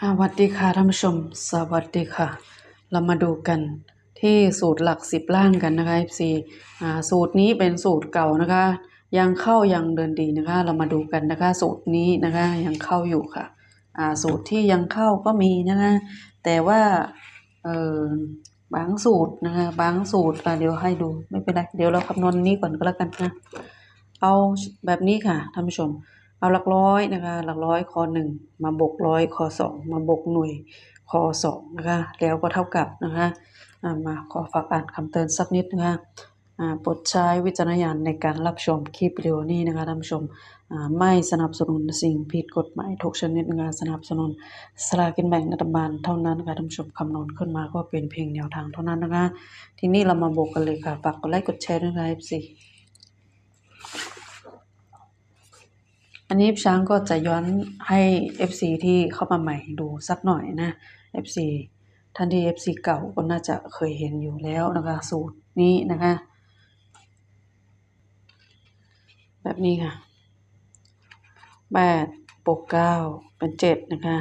อาสวัสดีค่ะท่านผู้ชม สวัสดีค่ะ เรามาดูกันที่สูตรหลักสิบล่างกันนะคะ FC อ่าสูตรนี้เป็นสูตรเก่านะคะ ยังเข้ายังเดินดีนะคะ เรามาดูกันนะคะ สูตรนี้นะคะยังเข้าอยู่ค่ะอ่าสูตรที่ยังเข้าก็มีนะคะ แต่ว่าเออบางสูตรนะคะ บางสูตรอะเดี๋ยวให้ดูไม่เป็นไรเดี๋ยวเราคำนวณนี้ก่อนก็แล้วกันนะเอาแบบนี้ค่ะท่านผู้ชม เอาหลักร้อยนะคะ หลักร้อยคอหนึ่งมาบวกร้อยคอสองมาบวกหน่วยคอสองนะคะ แล้วก็เท่ากับนะคะามาขอฝากอ่านคำเตือนสักนิดนะคะโปรดใช้วิจารณญาณในการรับชมคลิปวิดีโอนี้นะคะท่านผู้ชมไม่สนับสนุนสิ่งผิดกฎหมายทุกชนิดนะคะสนับสนุนสลากกินแบ่งรัฐบาลเท่านั้นนะคะท่านผู้ชมคำนวณขึ้นมาก็เป็นเพียงแนวทางเท่านั้นนะคะ ทีนี้เรามาบวกกันเลยค่ะฝากกดไลค์กดแชร์ด้วยนะคะ FC อันนี้ช้างก็จะย้อนให้ FC ที่เข้ามาใหม่ดูสักหน่อยนะ FC ท่านที่ FC เก่าก็น่าจะเคยเห็นอยู่แล้วนะคะ สูตรนี้นะคะ แบบนี้ค่ะแปดบวกเก้าเป็นเจ็ดนะคะ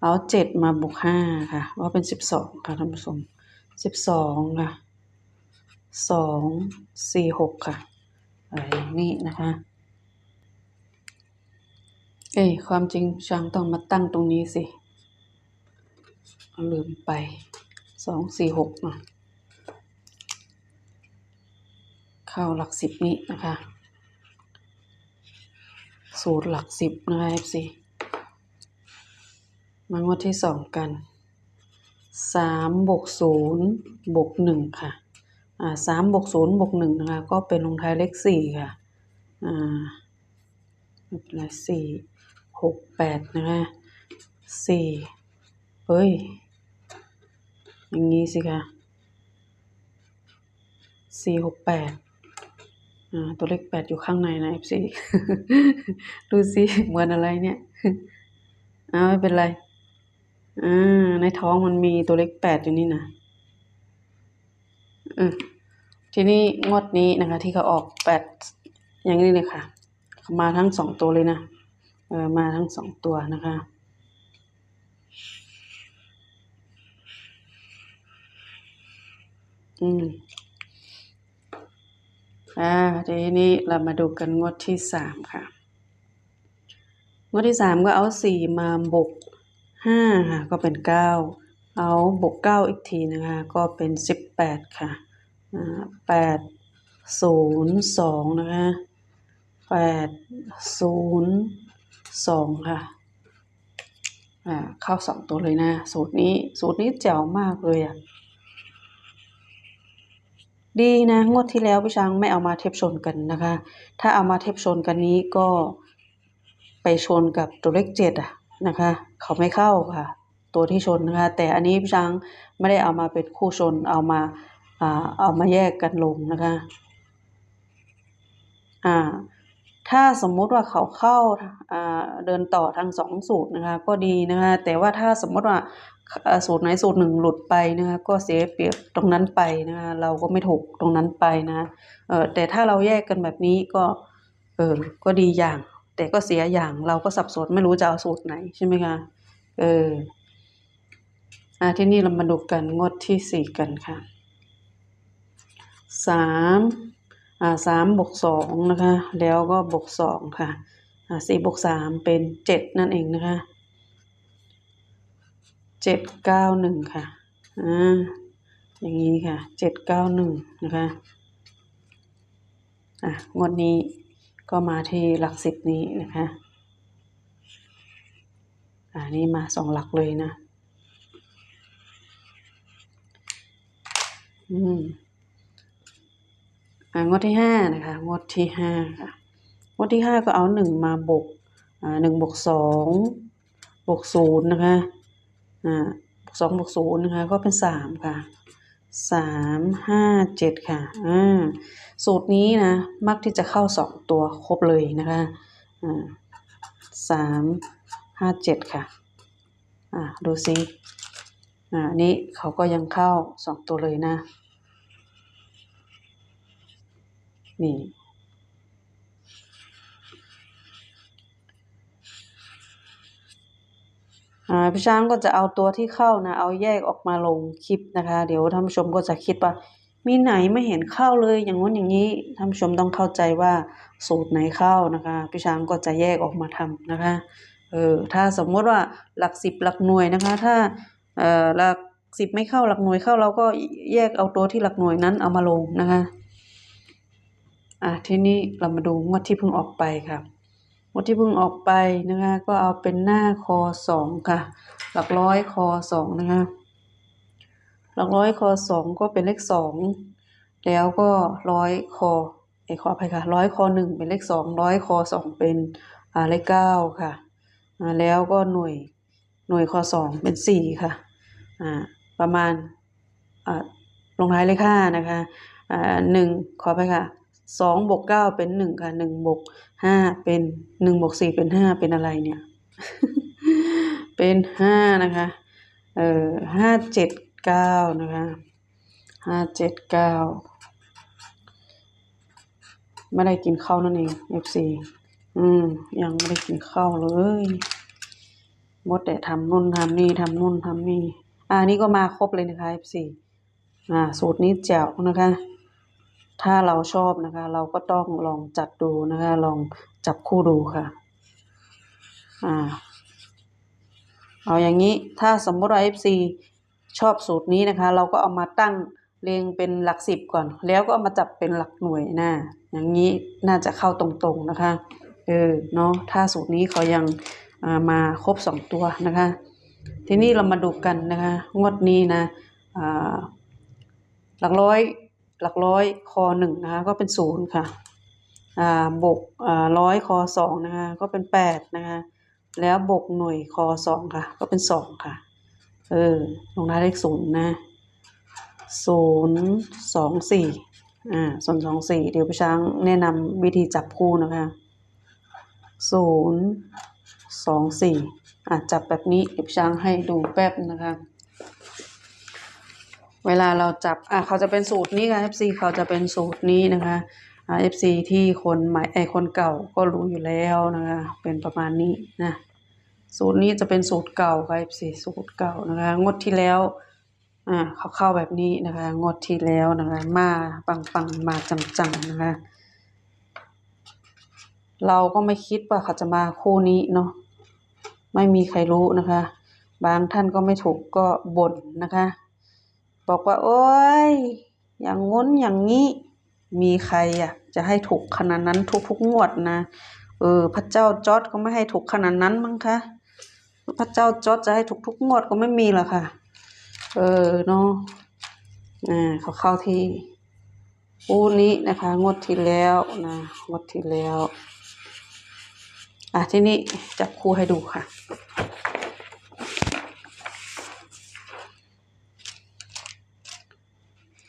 เอาเจ็ดมาบวกห้าค่ะว่าเป็นสิบสองค่ะท่านผู้ชมสิบสองค่ะสองสี่หกค่ะอะไรนี้นะคะ เอ้ความจริงช้างต้องมาตั้งตรงนี้สิเอาลืมไปสองสี่หกนะเข้าหลักสิบนี้นะคะ สูตรหลักสิบนะคะเอฟซีมางวดที่สองกันสามบวกศูนย์บวกหนึ่งค่ะ อ่าสามบวกศูนย์บวกหนึ่งนะคะ ก็เป็นลงท้ายเลขสี่ค่ะ อ่าเป็นไรสี่ หกแปดนะคะสี่เฮ้ย อย่างนี้สิคะสี่หกแปดอ่าตัวเลขแปดอยู่ข้างในนะ FC ดูสิเหมือนอะไรเนี่ยอ้าไม่เป็นไรอ่าในท้องมันมีตัวเลขแปดอยู่นี่นะอืมทีนี้งวดนี้นะคะ ที่เขาออกแปดอย่างนี้เลยค่ะ มาทั้งสองตัวเลยนะ มาทั้งสองตัวนะคะ อืมอ่าทีนี้เรามาดูกันงวดที่สามค่ะ งวดที่สามก็เอาสี่มาบวกห้าค่ะ ก็เป็นเก้าเอาบวกเก้าอีกทีนะคะ ก็เป็นสิบแปดค่ะแปดศูนย์สองนะคะแปดศูนย์ สองค่ะ อ่าเข้าสองตัวเลยนะ สูตรนี้สูตรนี้แจ๋วมากเลยอะ ดีนะ งวดที่แล้วพี่ช้างไม่เอามาเทียบชนกันนะคะ ถ้าเอามาเทียบชนกันนี้ก็ไปชนกับตัวเลขเจ็ดอะนะคะ เขาไม่เข้าค่ะ ตัวที่ชนนะคะ แต่อันนี้พี่ช้างไม่ได้เอามาเป็นคู่ชนเอามาอ่าเอามาแยกกันลงนะคะ อ่า ถ้าสมมุติว่าเขาเข้าเดินต่อทั้งสองสูตรนะคะก็ดีนะคะแต่ว่าถ้าสมมติว่าสูตรไหนสูตรหนึ่งหลุดไปนะคะก็เสียเปรียบตรงนั้นไปนะคะเราก็ไม่ถูกตรงนั้นไปนะเออแต่ถ้าเราแยกกันแบบนี้ก็เออก็ดีอย่าง แต่ก็เสียอย่างเราก็สับสนไม่รู้จะเอาสูตรไหนใช่ไหมคะเอออ่าที่นี่เรามาดูกันงดที่สี่กันค่ะสาม สามบวกสองนะคะ แล้วก็บวกสองค่ะอ่าสี่บวกสามเป็นเจ็ดนั่นเองนะคะเจ็ดเก้าหนึ่งค่ะอ่าอย่างนี้ค่ะเจ็ดเก้าหนึ่งนะคะอะงวดนี้ก็มาที่หลักสิบนี้นะคะอ่านี่มาสองหลักเลยนะ อืมอ่า งวดที่ห้านะคะงวดที่ห้าค่ะงวดที่ห้าก็เอาหนึ่งมาบวกหนึ่งบวกสองบวกศูนย์นะคะอ่าบวกสองบวกศูนย์นะคะก็เป็นสามค่ะสามห้าเจ็ดค่ะอ่าสูตรนี้นะมักที่จะเข้าสองตัวครบเลยนะคะอ่าสามห้าเจ็ดค่ะอ่าดูซิอ่านี้เขาก็ยังเข้าสองตัวเลยนะ นี่ พี่ช้างก็จะเอาตัวที่เข้านะ เอาแยกออกมาลงคลิปนะคะ เดี๋ยวท่านผู้ชมก็จะคิดว่า มีไหนไม่เห็นเข้าเลยอย่างงู้นอย่างนี้ท่านผู้ชมต้องเข้าใจว่าสูตรไหนเข้านะคะพี่ช้างก็จะแยกออกมาทำนะคะเออถ้าสมมติว่าหลักสิบหลักหน่วยนะคะ ถ้าเออหลักสิบไม่เข้าหลักหน่วยเข้าเราก็แยกเอาตัวที่หลักหน่วยนั้นเอามาลงนะคะ อะทีนี้เรามาดูงวดที่เพิ่งออกไปค่ะงวดที่เพิ่งออกไปนะคะ ก็เอาเป็นหน้าคอสองค่ะ หลักร้อยคอสองนะคะ หลักร้อยคอสองก็เป็นเลขสองแล้วก็ร้อยคอเอยขออภัยค่ะร้อยคอหนึ่งเป็นเลขสองร้อยคอสองเป็นอ่าเลขเก้าค่ะอ่าแล้วก็หน่วยหน่วยคอสองเป็นสี่ค่ะอ่าประมาณอ่าลงท้ายเลขห้านะคะอ่าหนึ่งขออภัยค่ะ สองบวกเก้าเป็นหนึ่งค่ะหนึ่งบวกห้าเป็นหนึ่งบวกสี่เป็นห้าเป็นอะไรเนี่ย เป็นห้านะคะ เอ่อห้าเจ็ดเก้านะคะห้าเจ็ดเก้าไม่ได้กินข้าวนั่นเอง FC อืม ยังไม่ได้กินข้าวเลยมดแต่ทำนู่นทำนี่ทำนู่นทำนี่อ่านี่ก็มาครบเลยนะคะ FC อ่า สูตรนี้แจ๋วนะคะ ถ้าเราชอบนะคะ เราก็ต้องลองจัดดูนะคะ ลองจับคู่ดูค่ะ อ่า เอาอย่างนี้ ถ้าสมมติว่า FC ชอบสูตรนี้นะคะ เราก็เอามาตั้งเรียงเป็นหลักสิบก่อน แล้วก็เอามาจับเป็นหลักหน่วยนะอย่างนี้น่าจะเข้าตรงๆนะคะ เออ เนาะ ถ้าสูตรนี้เขายังามาครบสองตัวนะคะ ทีนี้เรามาดูกันนะคะ งวดนี้นะอ่าหลักร้อย หลักร้อยคอหนึ่งนะคะก็เป็นศูนย์ค่ะอ่าบวกอ่าร้อยคอสองนะคะก็เป็นแปดนะคะแล้วบวกหน่วยคอสองค่ะ ก็เป็นสองค่ะ เออลงท้ายเลขศูนย์นะศูนย์สองสี่อ่าส่วนสองสี่เดี๋ยวพี่ช้างแนะนำวิธีจับคู่นะคะศูนย์สองสี่อะจับแบบนี้เดี๋ยวพี่ช้างให้ดูแป๊บนะคะ เวลาเราจับอะเขาจะเป็นสูตรนี้ค่ะ FC เขาจะเป็นสูตรนี้นะคะอ่า FC ที่คนใหม่ไอคนเก่าก็รู้อยู่แล้วนะคะเป็นประมาณนี้นะสูตรนี้จะเป็นสูตรเก่าค่ะ FC สูตรเก่านะคะงวดที่แล้วอ่าเขาเข้าแบบนี้นะคะงวดที่แล้วนะคะมาปังปังมาจังๆนะคะเราก็ไม่คิดว่าเขาจะมาคู่นี้เนาะไม่มีใครรู้นะคะ บางท่านก็ไม่ถูกก็บ่นนะคะ บอกว่า โอ๊ยอย่างง้นอย่างนี้ มีใครอะ จะให้ถูกขนาดนั้นทุกๆงวดนะเออ พระเจ้าจอดก็ไม่ให้ถูกขนาดนั้นมั้งคะพระเจ้าจอดจะให้ถูกทุกงวดก็ไม่มีหรอกค่ะ เออเนาะอ่าเขาเข้าที่ปูนี้นะคะ งวดที่แล้วนะงวดที่แล้ว อะที่นี่จับคู่ให้ดูค่ะ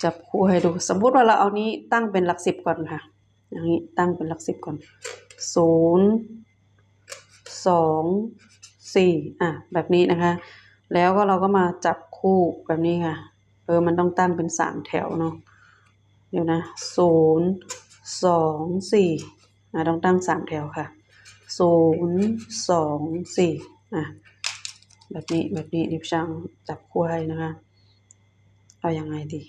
จับคู่ให้ดู สมมุติว่าเราเอานี้ตั้งเป็นหลักสิบก่อนค่ะ อย่างนี้ตั้งเป็นหลักสิบก่อนศูนย์สองสี่อะแบบนี้นะคะ แล้วก็เราก็มาจับคู่แบบนี้ค่ะ เออมันต้องตั้งเป็นสามแถวเนาะเดี๋ยวนะศูนย์สองสี่อะต้องตั้งสามแถวค่ะศูนย์สองสี่อะแบบนี้แบบนี้ดิบช่างจับคู่ให้นะคะ เอาอยังไงดี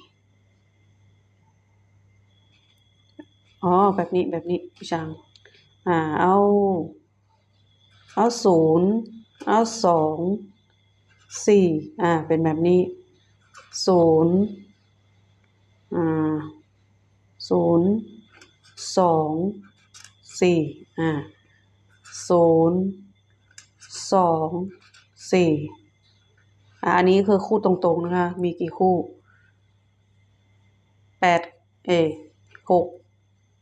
อ๋อ แบบนี้แบบนี้พี่ช่างอ่า เอา เอาศูนย์เอาสองสี่อ่า เป็นแบบนี้ศูนย์อ่าศูนย์สองสี่อ่าศูนย์สองสี่อ่าอันนี้คือคู่ตรงๆนะคะ มีกี่คู่แปดเออหก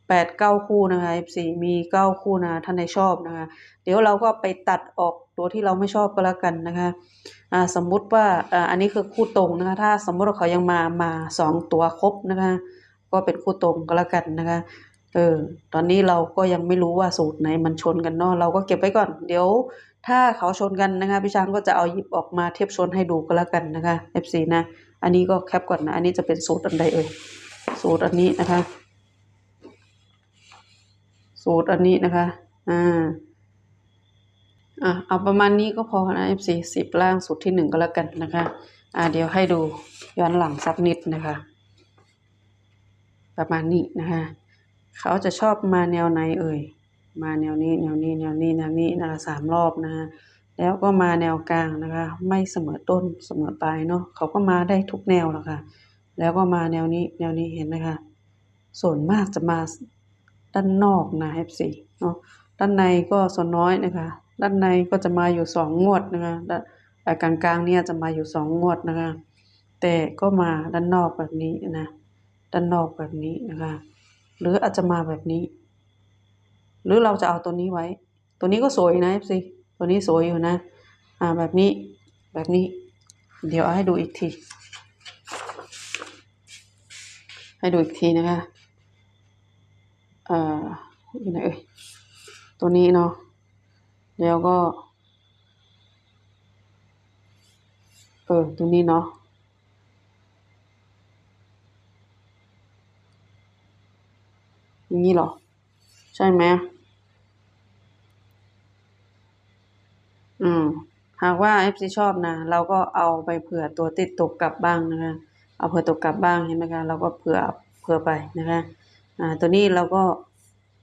แปดเก้าคู่นะคะ F4 มีเก้าคู่นะท่านใดชอบนะคะ เดี๋ยวเราก็ไปตัดออกตัวที่เราไม่ชอบก็แล้วกันนะคะอ่าสมมุติว่าอ่าอันนี้คือคู่ตรงนะคะ ถ้าสมมติว่าเขายังมามาสองตัวครบนะคะ ก็เป็นคู่ตรงก็แล้วกันนะคะเออตอนนี้เราก็ยังไม่รู้ว่าสูตรไหนมันชนกันเนาะเราก็เก็บไว้ก่อน เดี๋ยว ถ้าเขาชนกันนะคะพี่ช้างก็จะเอาหยิบออกมาเทียบชนให้ดูก็แล้วกันนะคะ FC นะ อันนี้ก็แคปก่อนนะ อันนี้จะเป็นสูตรอันใดเอ่ยสูตรอันนี้นะคะ สูตรอันนี้นะคะ อ่า อะเอาประมาณนี้ก็พอนะ FC สิบล่างสุดที่หนึ่งก็แล้วกันนะคะ อ่าเดี๋ยวให้ดูย้อนหลังสักนิดนะคะ ประมาณนี้นะคะ เขาจะชอบมาแนวไหนเอ่ย มาแนวนี้แนวนี้แนวนี้แนวนี้นะคะสามรอบนะคะแล้วก็มาแนวกลางนะคะ ไม่เสมอต้นเสมอปลายเนาะเขาก็มาได้ทุกแนวแหละค่ะ แล้วก็มาแนวนี้แนวนี้เห็นไหมคะส่วนมากจะมา ด้านนอกนะ F4 เนาะด้านในก็ส่วนน้อยนะคะ ด้านในก็จะมาอยู่สองงวดนะคะด้านแต่กลางๆเนี่ยจะมาอยู่สองงวดนะคะ แต่ก็มาด้านนอกแบบนี้นะ ด้านนอกแบบนี้นะคะ หรืออาจจะมาแบบนี้ หรือเราจะเอาตัวนี้ไว้ ตัวนี้ก็สวยนะ FC ตัวนี้สวยอยู่นะ อ่าแบบนี้แบบนี้ เดี๋ยวเอาให้ดูอีกที ให้ดูอีกทีนะคะ เอ่ออยู่ไหนเอ่ยตัวนี้เนาะแล้วก็ เออตัวนี้เนาะอย่างนี้เหรอ ใช่ไหมอืม หากว่า FC ชอบนะ เราก็เอาไปเผื่อตัวติดตกกลับบ้างนะคะ เอาเผื่อตกกลับบ้างเห็นไหมคะ เราก็เผื่อเผื่อไปนะคะ อ่าตัวนี้เราก็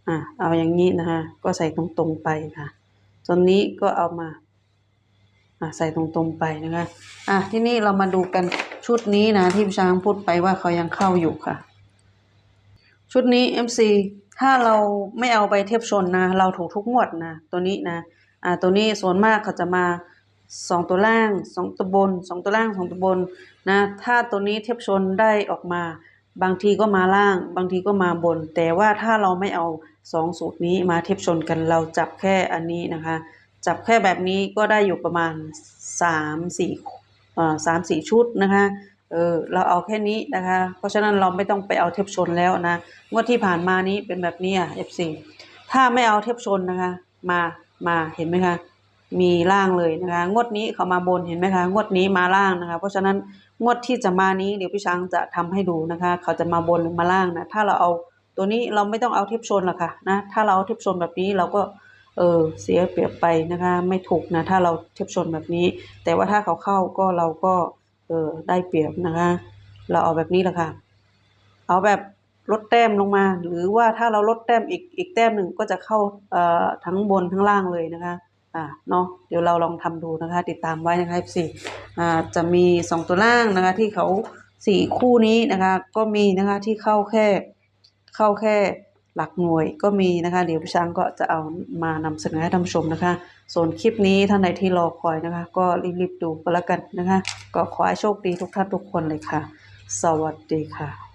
อ่าเอาอย่างนี้นะคะ ก็ใส่ตรงๆไปค่ะตัวนี้ก็เอามาอ่าใส่ตรงๆไปนะคะอะที่นี่เรามาดูกันชุดนี้นะที่พี่ช้างพูดไปว่าเขายังเข้าอยู่ค่ะ ชุดนี้ MC ถ้าเราไม่เอาไปเทียบชนนะ เราถูกทุกงวดนะตัวนี้นะอ่าตัวนี้ส่วนมากเขาจะมาสองตัวล่างสองตัวบนสองตัวล่างสองตัวบนนะถ้าตัวนี้เทียบชนได้ออกมา บางทีก็มาล่าง บางทีก็มาบน แต่ว่าถ้าเราไม่เอาสองสูตรนี้มาเทียบชนกันเราจับแค่อันนี้นะคะ จับแค่แบบนี้ก็ได้อยู่ประมาณสามสี่อ่อสามสี่ชุดนะคะเออเราเอาแค่นี้นะคะ เพราะฉะนั้นเราไม่ต้องไปเอาเทียบชนแล้วนะงวดที่ผ่านมานี้เป็นแบบนี้อะ F4 ถ้าไม่เอาเทียบชนนะคะ มามาเห็นไหมคะมีล่างเลยนะคะ งวดนี้เขามาบนเห็นไหมคะ งวดนี้มาล่างนะคะ เพราะฉะนั้น งวดที่จะมานี้เดี๋ยวพี่ช้างจะทำให้ดูนะคะ เขาจะมาบนหรือมาล่างนะ ถ้าเราเอาตัวนี้เราไม่ต้องเอาเทียบชนหรอกค่ะนะถ้าเราเอาเทียบชนแบบนี้เราก็เออเสียเปรียบไปนะคะ ไม่ถูกนะ ถ้าเราเทียบชนแบบนี้ แต่ว่าถ้าเขาเข้าก็เราก็เออได้เปรียบนะคะ เราเอาแบบนี้แหละค่ะ เอาแบบลดแต้มลงมา หรือว่าถ้าเราลดแต้มอีกอีกแต้มหนึ่งก็จะเข้าเอ่อทั้งบนทั้งล่างเลยนะคะ อ่าเนาะเดี๋ยวเราลองทำดูนะคะ ติดตามไว้นะคะสี่อ่าจะมีสองตัวล่างนะคะ ที่เขาสี่คู่นี้นะคะ ก็มีนะคะที่เข้าแค่เข้าแค่หลักหน่วยก็มีนะคะ เดี๋ยวพี่ช้างก็จะเอามานำเสนอให้ท่านชมนะคะ ส่วนคลิปนี้ท่านใดที่รอคอยนะคะ ก็รีบๆดูก็แล้วกันนะคะ ก็ขอให้โชคดีทุกท่านทุกคนเลยค่ะ สวัสดีค่ะ